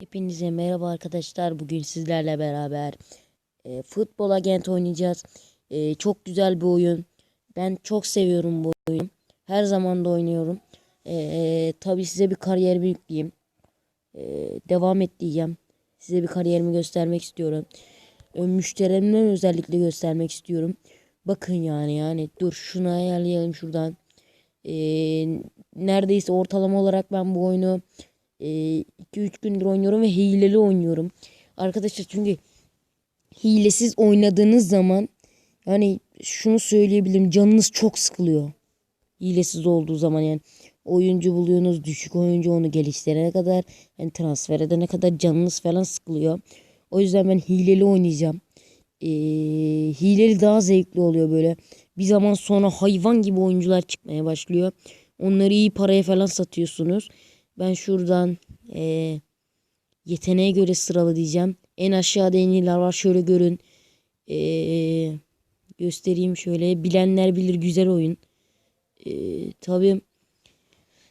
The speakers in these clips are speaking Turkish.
Hepinize merhaba arkadaşlar. Bugün sizlerle beraber e, futbol agent oynayacağız. E, çok güzel bir oyun. Ben çok seviyorum bu oyunu. Her zaman da oynuyorum. E, tabii size bir kariyerimi yükleyeyim. E, devam et. Size bir kariyerimi göstermek istiyorum. E, müşterimden özellikle göstermek istiyorum. Bakın yani yani dur şunu ayarlayalım şuradan. E, neredeyse ortalama olarak ben bu oyunu 2-3 gündür oynuyorum ve hileli oynuyorum. Arkadaşlar çünkü hilesiz oynadığınız zaman yani şunu söyleyebilirim canınız çok sıkılıyor. Hilesiz olduğu zaman yani oyuncu buluyorsunuz düşük oyuncu onu geliştirene kadar yani transfer edene kadar canınız falan sıkılıyor. O yüzden ben hileli oynayacağım. Ee, hileli daha zevkli oluyor böyle. Bir zaman sonra hayvan gibi oyuncular çıkmaya başlıyor. Onları iyi paraya falan satıyorsunuz. Ben şuradan e, yeteneğe göre sıralı diyeceğim. En aşağıda en iyiler var. Şöyle görün. E, göstereyim şöyle. Bilenler bilir güzel oyun. E, tabii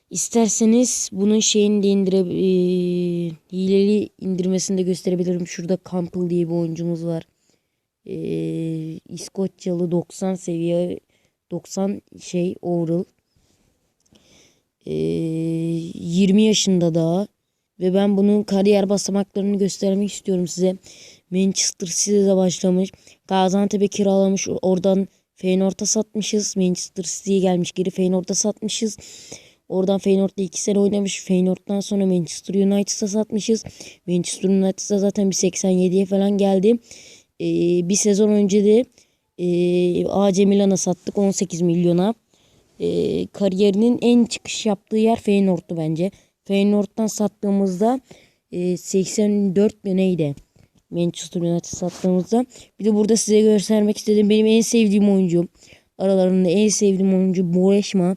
isterseniz bunun şeyini de indire e, hileli indirmesini de gösterebilirim. Şurada Campbell diye bir oyuncumuz var. E, İskoçyalı 90 seviye 90 şey overall. Ee, 20 yaşında daha ve ben bunun kariyer basamaklarını göstermek istiyorum size. Manchester City'de başlamış. Gaziantep'e kiralamış. Oradan Feyenoord'a satmışız. Manchester City'ye gelmiş. Geri Feyenoord'a satmışız. Oradan Feyenoord'da 2 sene oynamış. Feyenoord'dan sonra Manchester United'a satmışız. Manchester United'a zaten bir 87'ye falan geldi. Ee, bir sezon önce de e, AC Milan'a sattık 18 milyona e, kariyerinin en çıkış yaptığı yer Feyenoord'tu bence. Feyenoord'dan sattığımızda e, 84 mi neydi? Manchester United sattığımızda. Bir de burada size göstermek istedim. Benim en sevdiğim oyuncu. Aralarında en sevdiğim oyuncu Boreşma.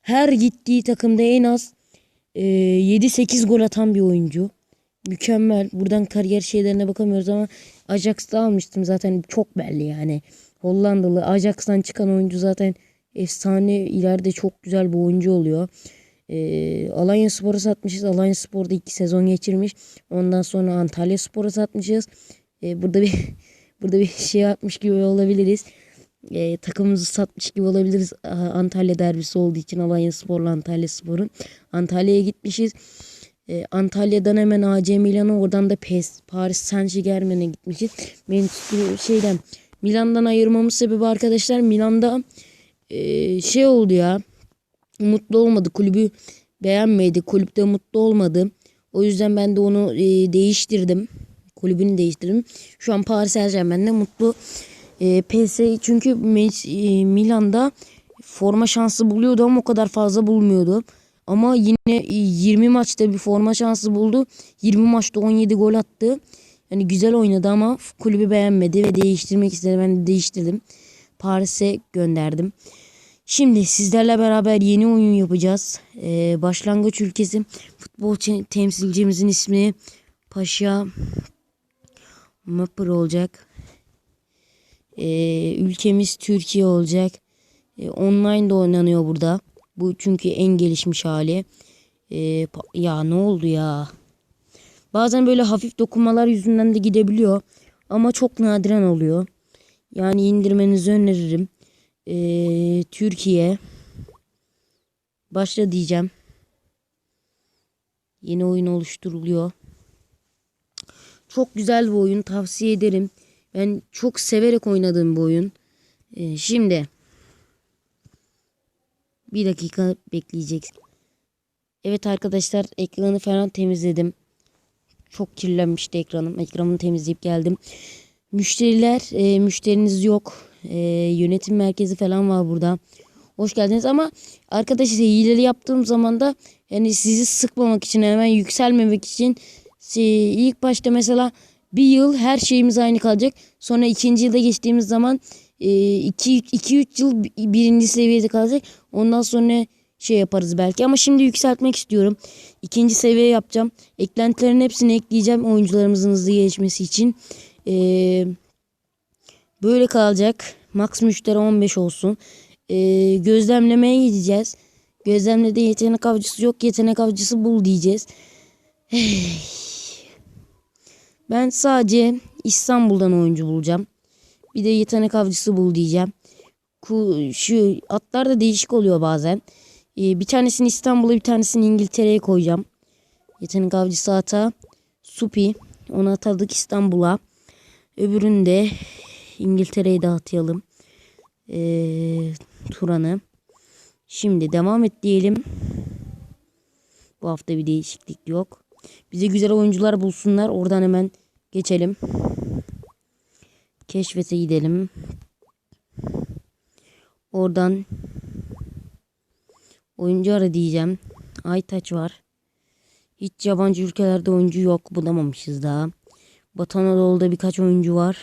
Her gittiği takımda en az e, 7-8 gol atan bir oyuncu. Mükemmel. Buradan kariyer şeylerine bakamıyoruz ama Ajax'ta almıştım zaten çok belli yani. Hollandalı Ajax'tan çıkan oyuncu zaten efsane ileride çok güzel bir oyuncu oluyor. E, Alanya Spor'a satmışız. Alanya Spor'da iki sezon geçirmiş. Ondan sonra Antalya Spor'a satmışız. E, burada bir burada bir şey yapmış gibi olabiliriz. E, takımımızı satmış gibi olabiliriz. Antalya derbisi olduğu için Alanya Spor'la Antalya Spor'un. Antalya'ya gitmişiz. E, Antalya'dan hemen AC Milan'a oradan da PES Paris Saint Germain'e gitmişiz. Benim şeyden Milan'dan ayırmamız sebebi arkadaşlar Milan'da e, şey oldu ya. Mutlu olmadı. Kulübü beğenmedi. Kulüpte mutlu olmadı. O yüzden ben de onu e, değiştirdim. Kulübünü değiştirdim. Şu an Paris Saint Germain'de mutlu. E, PS çünkü e, Milan'da forma şansı buluyordu ama o kadar fazla bulmuyordu. Ama yine 20 maçta bir forma şansı buldu. 20 maçta 17 gol attı. Yani güzel oynadı ama kulübü beğenmedi ve değiştirmek istedi. Ben de değiştirdim. Paris'e gönderdim. Şimdi sizlerle beraber yeni oyun yapacağız. Ee, başlangıç ülkesi futbol temsilcimizin ismi Paşa Mapır olacak. Ee, ülkemiz Türkiye olacak. Ee, online de oynanıyor burada. Bu çünkü en gelişmiş hali. Ee, ya ne oldu ya? Bazen böyle hafif dokunmalar yüzünden de gidebiliyor. Ama çok nadiren oluyor. Yani indirmenizi öneririm. Ee, Türkiye. Başla diyeceğim. Yeni oyun oluşturuluyor. Çok güzel bir oyun. Tavsiye ederim. Ben çok severek oynadığım bir oyun. Ee, şimdi. Bir dakika bekleyeceksin. Evet arkadaşlar ekranı falan temizledim. Çok kirlenmişti ekranım. Ekranımı temizleyip geldim. Müşteriler, e, müşteriniz yok. E, yönetim merkezi falan var burada. Hoş geldiniz ama arkadaşlar hileli yaptığım zaman da yani sizi sıkmamak için hemen yükselmemek için ilk başta mesela bir yıl her şeyimiz aynı kalacak. Sonra ikinci yılda geçtiğimiz zaman 2-3 yıl birinci seviyede kalacak. Ondan sonra şey yaparız belki ama şimdi yükseltmek istiyorum. İkinci seviye yapacağım. Eklentilerin hepsini ekleyeceğim oyuncularımızın hızlı gelişmesi için. Ee, böyle kalacak. Max müşteri 15 olsun. Ee, gözlemlemeye gideceğiz. Gözlemlede yetenek avcısı yok. Yetenek avcısı bul diyeceğiz. Ben sadece İstanbul'dan oyuncu bulacağım. Bir de yetenek avcısı bul diyeceğim. Ku- Şu atlar da değişik oluyor bazen. Ee, bir tanesini İstanbul'a bir tanesini İngiltere'ye koyacağım. Yetenek avcısı ata Supi. Onu atadık İstanbul'a. Öbürünü de İngiltere'ye dağıtayalım. Ee, Turan'ı. Şimdi devam et diyelim. Bu hafta bir değişiklik yok. Bize güzel oyuncular bulsunlar. Oradan hemen geçelim. Keşfete gidelim. Oradan oyuncu ara diyeceğim. Aytaç var. Hiç yabancı ülkelerde oyuncu yok. Bulamamışız daha. Batı Anadolu'da birkaç oyuncu var.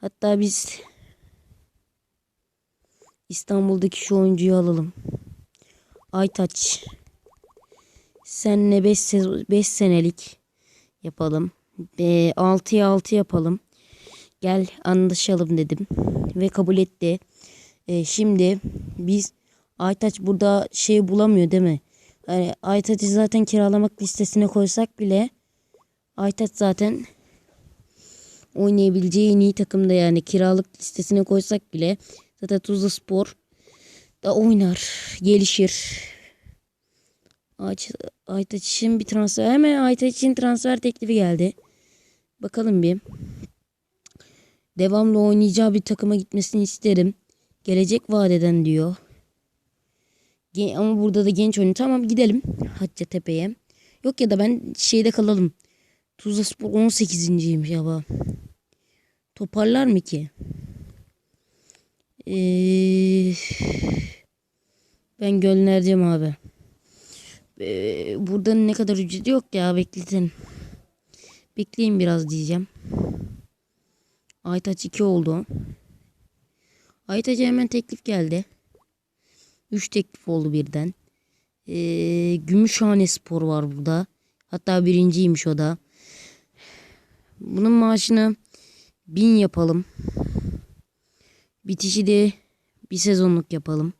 Hatta biz İstanbul'daki şu oyuncuyu alalım. Aytaç. Seninle 5 5 senelik yapalım. E, 6'ya 6 yapalım. Gel anlaşalım dedim ve kabul etti. E, şimdi biz Aytaç burada şey bulamıyor değil mi? Yani Aytaç'ı zaten kiralamak listesine koysak bile Aytaç zaten oynayabileceği en iyi takımda yani kiralık listesine koysak bile zaten Tuzla Spor da oynar, gelişir. Aytaç, için bir transfer hemen Aytaç için transfer teklifi geldi. Bakalım bir. Devamlı oynayacağı bir takıma gitmesini isterim. Gelecek vadeden diyor. Ama burada da genç oyuncu. Tamam gidelim Hacettepe'ye. Yok ya da ben şeyde kalalım. Tuzla Spor 18.ymiş ya. Toparlar mı ki? Ee, ben göndereceğim abi. Ee, burada ne kadar ücret yok ya bekletin. Bekleyin biraz diyeceğim. Aytaç 2 oldu. Aytaç'a hemen teklif geldi. 3 teklif oldu birden. Ee, Gümüşhane Spor var burada. Hatta birinciymiş o da. Bunun maaşını 1000 yapalım. Bitişi de bir sezonluk yapalım.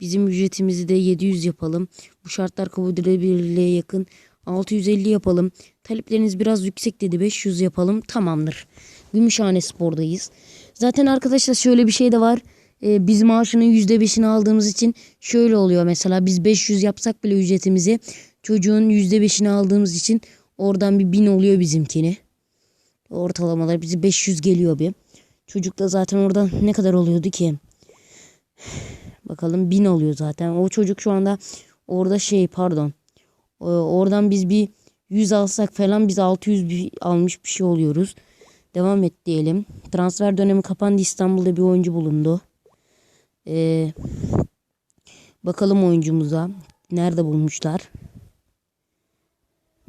Bizim ücretimizi de 700 yapalım. Bu şartlar kabul edilebilirliğe yakın. 650 yapalım. Talepleriniz biraz yüksek dedi. 500 yapalım. Tamamdır. Gümüşhane Spor'dayız. Zaten arkadaşlar şöyle bir şey de var. Ee, biz maaşının %5'ini aldığımız için şöyle oluyor mesela. Biz 500 yapsak bile ücretimizi çocuğun %5'ini aldığımız için oradan bir 1000 oluyor bizimkini. Ortalamalar bizi 500 geliyor bir. Çocuk da zaten oradan ne kadar oluyordu ki? Bakalım 1000 oluyor zaten. O çocuk şu anda orada şey pardon. Ee, Oradan biz bir 100 alsak falan biz 600 bir, almış bir şey oluyoruz. Devam et diyelim. Transfer dönemi kapandı. İstanbul'da bir oyuncu bulundu. Ee, bakalım oyuncumuza. Nerede bulmuşlar?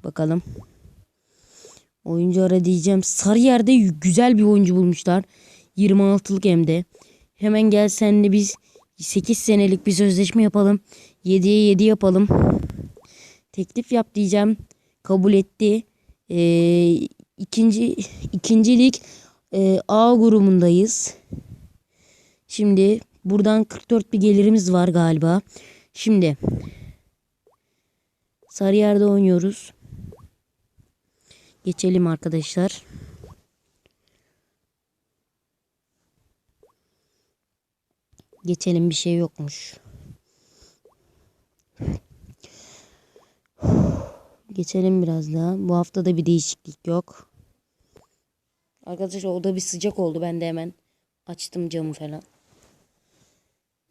Bakalım. Oyuncu ara diyeceğim. Sarıyer'de güzel bir oyuncu bulmuşlar. 26'lık hem de. Hemen gel senle biz 8 senelik bir sözleşme yapalım. 7'ye 7 yapalım. Teklif yap diyeceğim. Kabul etti. Ee, ikinci ikincilik e, A grubundayız. Şimdi buradan 44 bir gelirimiz var galiba. Şimdi Sarıyer'de oynuyoruz. Geçelim arkadaşlar. Geçelim bir şey yokmuş. Geçelim biraz daha. Bu hafta da bir değişiklik yok. Arkadaşlar o da bir sıcak oldu. Ben de hemen açtım camı falan.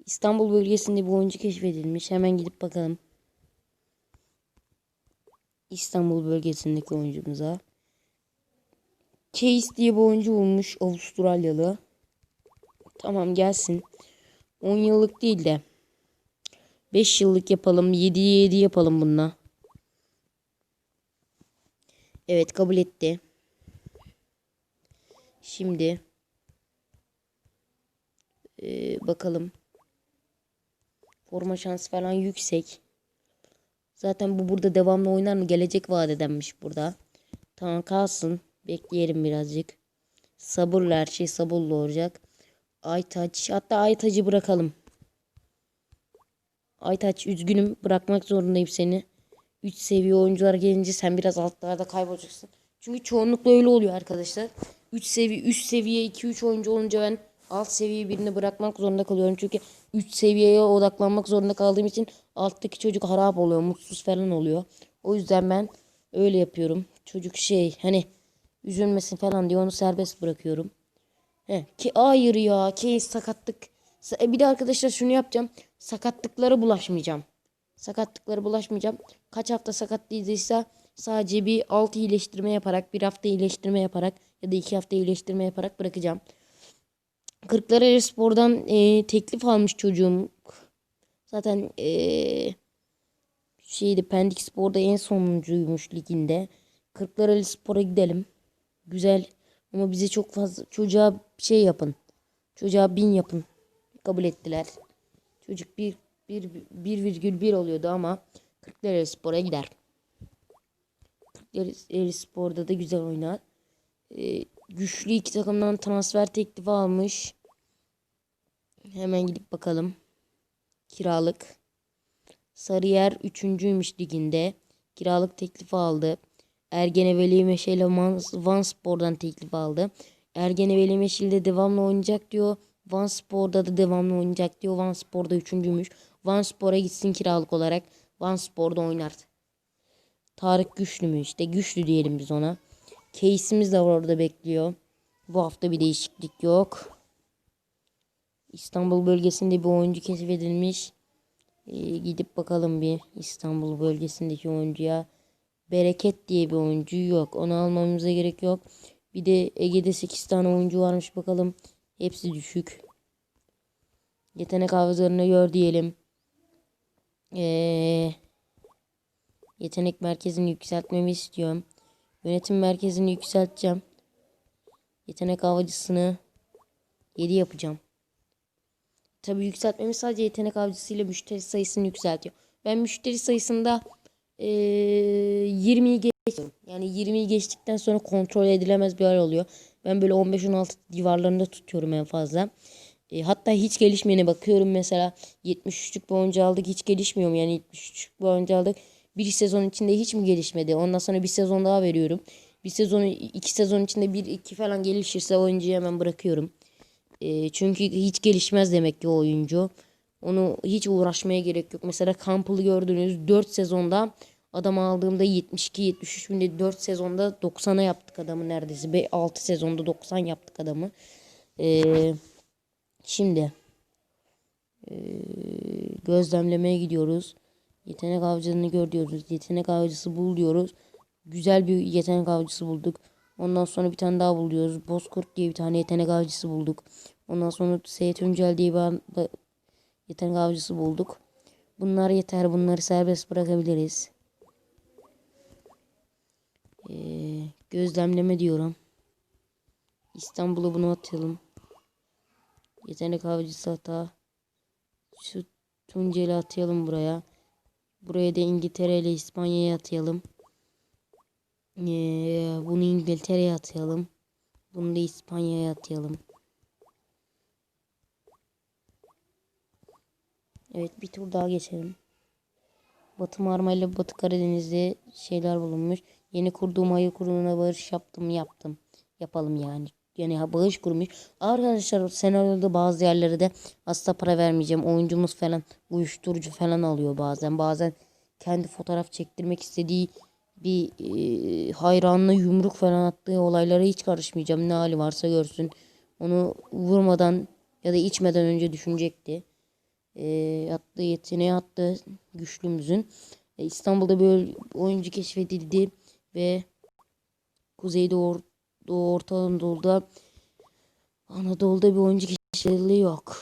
İstanbul bölgesinde bir oyuncu keşfedilmiş. Hemen gidip bakalım. İstanbul bölgesindeki oyuncumuza. Case diye bir oyuncu bulmuş. Avustralyalı. Tamam gelsin. 10 yıllık değil de 5 yıllık yapalım. 7'ye 7 yapalım bununla. Evet kabul etti. Şimdi ee, bakalım. Forma şansı falan yüksek. Zaten bu burada devamlı oynar mı? Gelecek vaat edenmiş burada. Tamam kalsın. Bekleyelim birazcık. Sabırla her şey sabırla olacak. Aytaç. Hatta Aytaç'ı bırakalım. Aytaç üzgünüm. Bırakmak zorundayım seni. 3 seviye oyuncular gelince sen biraz altlarda kaybolacaksın. Çünkü çoğunlukla öyle oluyor arkadaşlar. 3 seviye üst seviye 2-3 oyuncu olunca ben alt seviye birini bırakmak zorunda kalıyorum. Çünkü 3 seviyeye odaklanmak zorunda kaldığım için alttaki çocuk harap oluyor, mutsuz falan oluyor. O yüzden ben öyle yapıyorum. Çocuk şey hani üzülmesin falan diye onu serbest bırakıyorum. He, ki hayır ya ki sakatlık. Sa- e, Bir de arkadaşlar şunu yapacağım. Sakatlıklara bulaşmayacağım. Sakatlıklara bulaşmayacağım. Kaç hafta sakatlıydıysa sadece bir 6 iyileştirme yaparak, bir hafta iyileştirme yaparak ya da 2 hafta iyileştirme yaparak bırakacağım. Kırklareli Spor'dan e, teklif almış çocuğum. Zaten e, şeydi Pendik Spor'da en sonuncuymuş liginde. Kırklareli Spor'a gidelim. Güzel ama bize çok fazla çocuğa şey yapın. Çocuğa bin yapın. Kabul ettiler. Çocuk bir, bir, bir virgül bir oluyordu ama Kırklareli Spor'a gider. Kırklareli Spor'da da güzel oynar. Ee, güçlü iki takımdan transfer teklifi almış. Hemen gidip bakalım. Kiralık. Sarıyer üçüncüymüş liginde. Kiralık teklifi aldı. Ergeneveli Meşe ile Van Spor'dan teklif aldı. Ergeneveli Meşe'de devamlı oynayacak diyor. Van Spor'da da devamlı oynayacak diyor. Van Spor'da üçüncüymüş. Van Spor'a gitsin kiralık olarak. Van Spor'da oynar. Tarık Güçlü mü işte güçlü diyelim biz ona. Case'imiz de var orada bekliyor. Bu hafta bir değişiklik yok. İstanbul bölgesinde bir oyuncu keşfedilmiş. Ee, gidip bakalım bir İstanbul bölgesindeki oyuncuya. Bereket diye bir oyuncu yok. Onu almamıza gerek yok. Bir de Ege'de 8 tane oyuncu varmış bakalım. Hepsi düşük. Yetenek havuzlarını gör diyelim. Ee, yetenek merkezini yükseltmemi istiyorum. Yönetim merkezini yükselteceğim. Yetenek avcısını 7 yapacağım. Tabii yükseltmemiz sadece yetenek avcısıyla müşteri sayısını yükseltiyor. Ben müşteri sayısında eee 20'yi geçiyorum. Yani 20'yi geçtikten sonra kontrol edilemez bir hal oluyor. Ben böyle 15-16 civarlarında tutuyorum en fazla. E, hatta hiç gelişmeyene bakıyorum mesela 73'lük bir oyuncu aldık hiç gelişmiyor mu? Yani 73'lük bir oyuncu aldık. Bir sezon içinde hiç mi gelişmedi? Ondan sonra bir sezon daha veriyorum. Bir sezon iki sezon içinde bir iki falan gelişirse oyuncuyu hemen bırakıyorum. E, çünkü hiç gelişmez demek ki o oyuncu. Onu hiç uğraşmaya gerek yok. Mesela Campbell'ı gördünüz 4 sezonda adam aldığımda 72-73 binde 4 sezonda 90'a yaptık adamı neredeyse. Ve 6 sezonda 90 yaptık adamı. Eee Şimdi eee, gözlemlemeye gidiyoruz. Yetenek avcısını gör diyoruz. Yetenek avcısı bul diyoruz. Güzel bir yetenek avcısı bulduk. Ondan sonra bir tane daha buluyoruz. Bozkurt diye bir tane yetenek avcısı bulduk. Ondan sonra Seyit Öncel diye bir yetenek avcısı bulduk. Bunlar yeter. Bunları serbest bırakabiliriz. Eee, gözlemleme diyorum. İstanbul'a bunu atalım. Yetenek avcısı hata. Şu Tunceli atayalım buraya. Buraya da İngiltere ile İspanya'ya atayalım. Ee, bunu İngiltere'ye atayalım. Bunu da İspanya'ya atayalım. Evet bir tur daha geçelim. Batı Marmara ile Batı Karadeniz'de şeyler bulunmuş. Yeni kurduğum hayır kurumuna bağış yaptım yaptım. Yapalım yani. Yani bağış kurmuş. Arkadaşlar senaryoda bazı yerlere de asla para vermeyeceğim. Oyuncumuz falan uyuşturucu falan alıyor bazen. Bazen kendi fotoğraf çektirmek istediği bir e, hayranına yumruk falan attığı olaylara hiç karışmayacağım. Ne hali varsa görsün. Onu vurmadan ya da içmeden önce düşünecekti. E, attığı yeteneği attı güçlümüzün. E, İstanbul'da bir oyuncu keşfedildi ve Kuzeydoğu Doğu Orta Anadolu'da Anadolu'da bir oyuncu keşfedildi yok.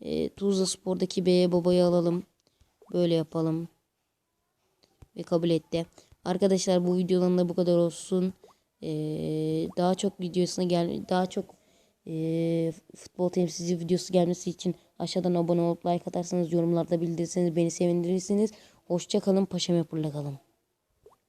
E, Tuzla Spor'daki B'ye babayı alalım. Böyle yapalım. Ve kabul etti. Arkadaşlar bu videodan da bu kadar olsun. E, daha çok videosuna gel daha çok e, futbol temsilci videosu gelmesi için aşağıdan abone olup like atarsanız yorumlarda bildirirseniz beni sevindirirsiniz. Hoşça kalın paşa mepurla kalın.